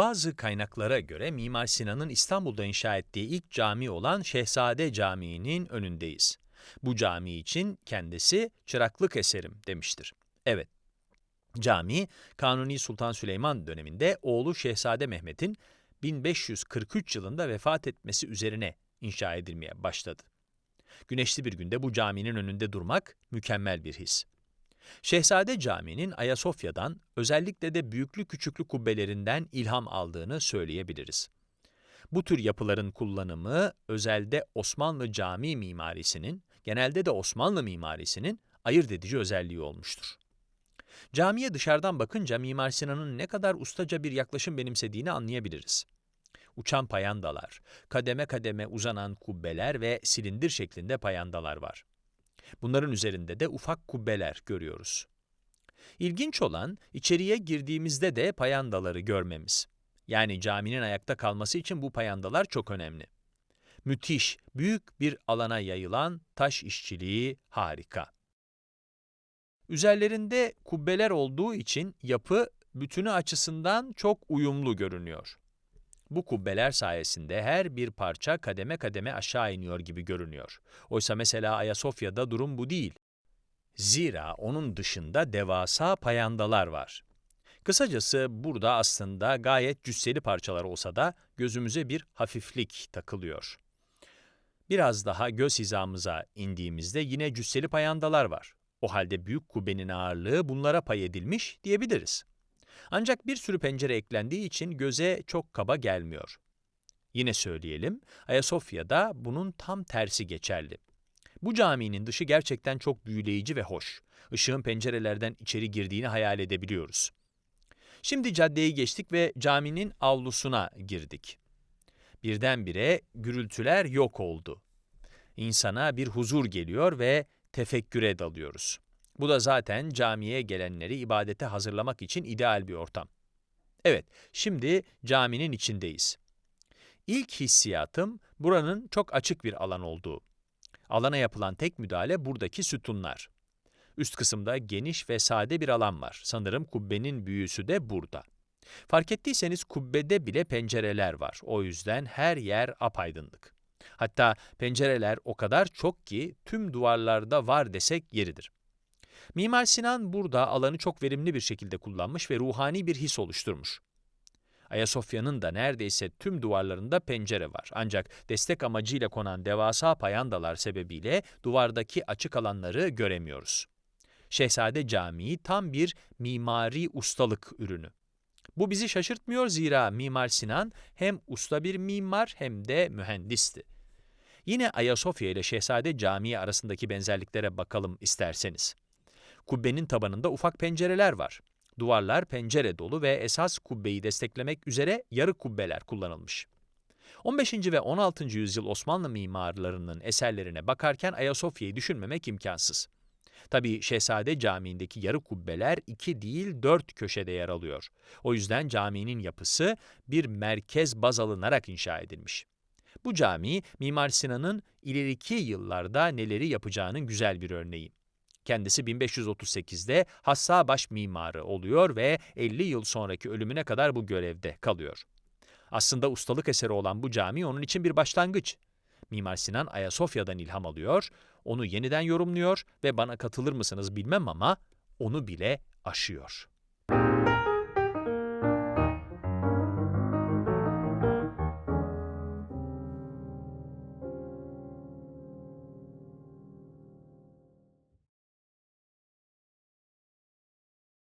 Bazı kaynaklara göre Mimar Sinan'ın İstanbul'da inşa ettiği ilk cami olan Şehzade Camii'nin önündeyiz. Bu cami için kendisi çıraklık eserim demiştir. Evet, cami Kanuni Sultan Süleyman döneminde oğlu Şehzade Mehmet'in 1543 yılında vefat etmesi üzerine inşa edilmeye başladı. Güneşli bir günde bu caminin önünde durmak mükemmel bir his. Şehzade Camii'nin Ayasofya'dan özellikle de büyüklü küçüklü kubbelerinden ilham aldığını söyleyebiliriz. Bu tür yapıların kullanımı özelde Osmanlı cami mimarisinin, genelde de Osmanlı mimarisinin ayırt edici özelliği olmuştur. Camiye dışarıdan bakınca Mimar Sinan'ın ne kadar ustaca bir yaklaşım benimsediğini anlayabiliriz. Uçan payandalar, kademe kademe uzanan kubbeler ve silindir şeklinde payandalar var. Bunların üzerinde de ufak kubbeler görüyoruz. İlginç olan içeriye girdiğimizde de payandaları görmemiz. Yani caminin ayakta kalması için bu payandalar çok önemli. Müthiş, büyük bir alana yayılan taş işçiliği harika. Üzerlerinde kubbeler olduğu için yapı bütünü açısından çok uyumlu görünüyor. Bu kubbeler sayesinde her bir parça kademe kademe aşağı iniyor gibi görünüyor. Oysa mesela Ayasofya'da durum bu değil. Zira onun dışında devasa payandalar var. Kısacası burada aslında gayet cüsseli parçalar olsa da gözümüze bir hafiflik takılıyor. Biraz daha göz hizamıza indiğimizde yine cüsseli payandalar var. O halde büyük kubbenin ağırlığı bunlara pay edilmiş diyebiliriz. Ancak bir sürü pencere eklendiği için göze çok kaba gelmiyor. Yine söyleyelim, Ayasofya'da bunun tam tersi geçerli. Bu caminin dışı gerçekten çok büyüleyici ve hoş. Işığın pencerelerden içeri girdiğini hayal edebiliyoruz. Şimdi caddeyi geçtik ve caminin avlusuna girdik. Birdenbire gürültüler yok oldu. İnsana bir huzur geliyor ve tefekküre dalıyoruz. Bu da zaten camiye gelenleri ibadete hazırlamak için ideal bir ortam. Evet, şimdi caminin içindeyiz. İlk hissiyatım buranın çok açık bir alan olduğu. Alana yapılan tek müdahale buradaki sütunlar. Üst kısımda geniş ve sade bir alan var. Sanırım kubbenin büyüsü de burada. Fark ettiyseniz kubbede bile pencereler var. O yüzden her yer apaydınlık. Hatta pencereler o kadar çok ki tüm duvarlarda var desek yeridir. Mimar Sinan burada alanı çok verimli bir şekilde kullanmış ve ruhani bir his oluşturmuş. Ayasofya'nın da neredeyse tüm duvarlarında pencere var. Ancak destek amacıyla konan devasa payandalar sebebiyle duvardaki açık alanları göremiyoruz. Şehzade Camii tam bir mimari ustalık ürünü. Bu bizi şaşırtmıyor zira Mimar Sinan hem usta bir mimar hem de mühendisti. Yine Ayasofya ile Şehzade Camii arasındaki benzerliklere bakalım isterseniz. Kubbenin tabanında ufak pencereler var. Duvarlar pencere dolu ve esas kubbeyi desteklemek üzere yarı kubbeler kullanılmış. 15. ve 16. yüzyıl Osmanlı mimarlarının eserlerine bakarken Ayasofya'yı düşünmemek imkansız. Tabi Şehzade Camii'ndeki yarı kubbeler iki değil dört köşede yer alıyor. O yüzden caminin yapısı bir merkez baz alınarak inşa edilmiş. Bu cami Mimar Sinan'ın ileriki yıllarda neleri yapacağının güzel bir örneği. Kendisi 1538'de hassa baş mimarı oluyor ve 50 yıl sonraki ölümüne kadar bu görevde kalıyor. Aslında ustalık eseri olan bu cami onun için bir başlangıç. Mimar Sinan Ayasofya'dan ilham alıyor, onu yeniden yorumluyor ve bana katılır mısınız bilmem ama onu bile aşıyor.